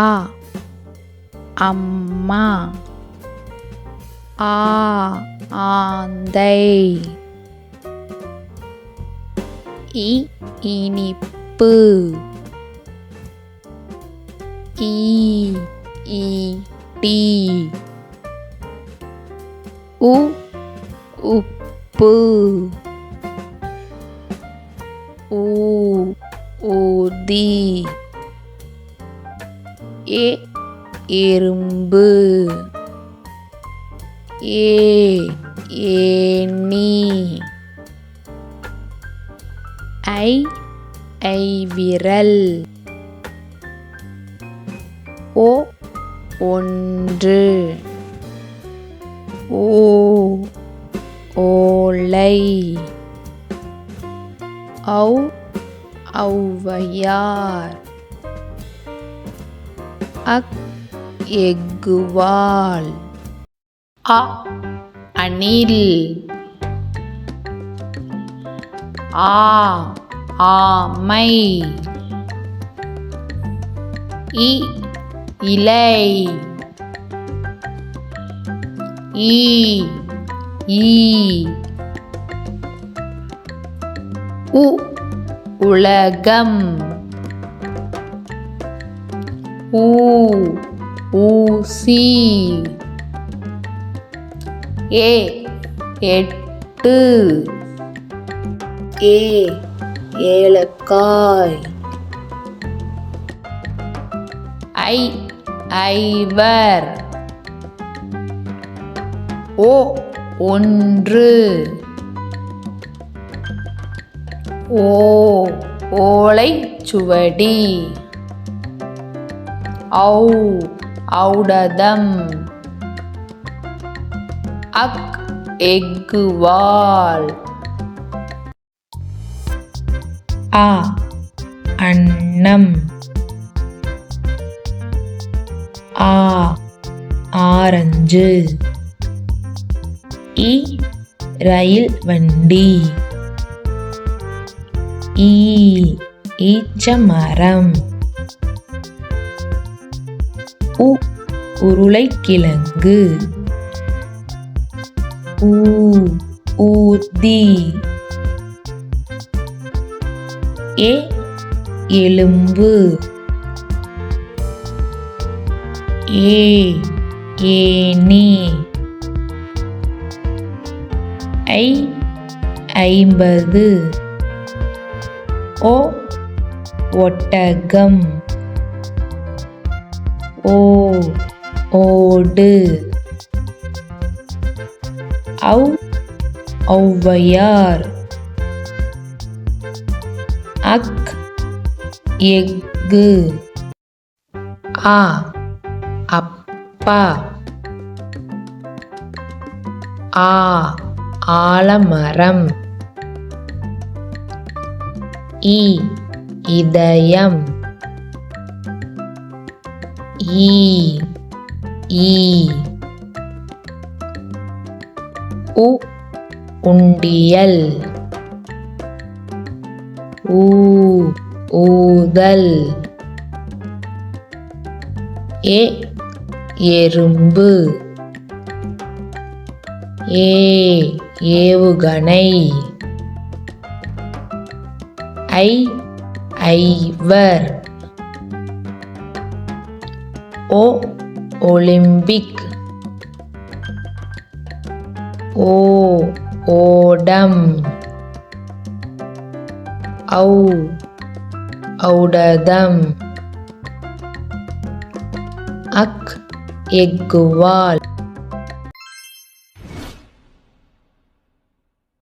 அ அம்மா ஆ ஆந்தை இ இனிப்பு ஈ ஈட்டி உ உப்பு ஊ ஊதி ஏ எறும்பு. ஏ ஏணி. ஐ ஐவிரல் ஓ ஒன்று. ஓ ஓலை. ஔ ஔவையார். அக் எக்குவால் அ அணில் ஆ ஆமை இ இலை ஈ ஈ உ உலகம் ஊ ஊசி ஏ எட்டு. ஏ ஏலக்காய். ஐ ஐவர். ஓ ஒன்று. ஓ ஓலைச்சுவடி. ஔ ஔடதம். அக் எக்குவால் ஆ அன்னம். ஆ ஆரஞ்சு. இ ரயில் வண்டி. ஈ ஈச்ச மரம் உ உருளைக்கிழங்கு. ஊ ஊதி. ஏ எலும்பு. ஏ ஏனி ஐ ஐம்பது. ஓ ஒட்டகம். ஓ ஓடு. ஔ ஔவையார். அக் எஃகு. ஆ அப்பா. ஆ ஆலமரம். இ இதயம். ஈ ஈ உ உண்டியல். ஊ ஊதல். ஏ எறும்பு. ஏ ஏவுகணை. ஐ ஐவர். ஓ ஒலிம்பிக். ஓ ஓடம். ஔ ஔடதம். அக் எக்குவால்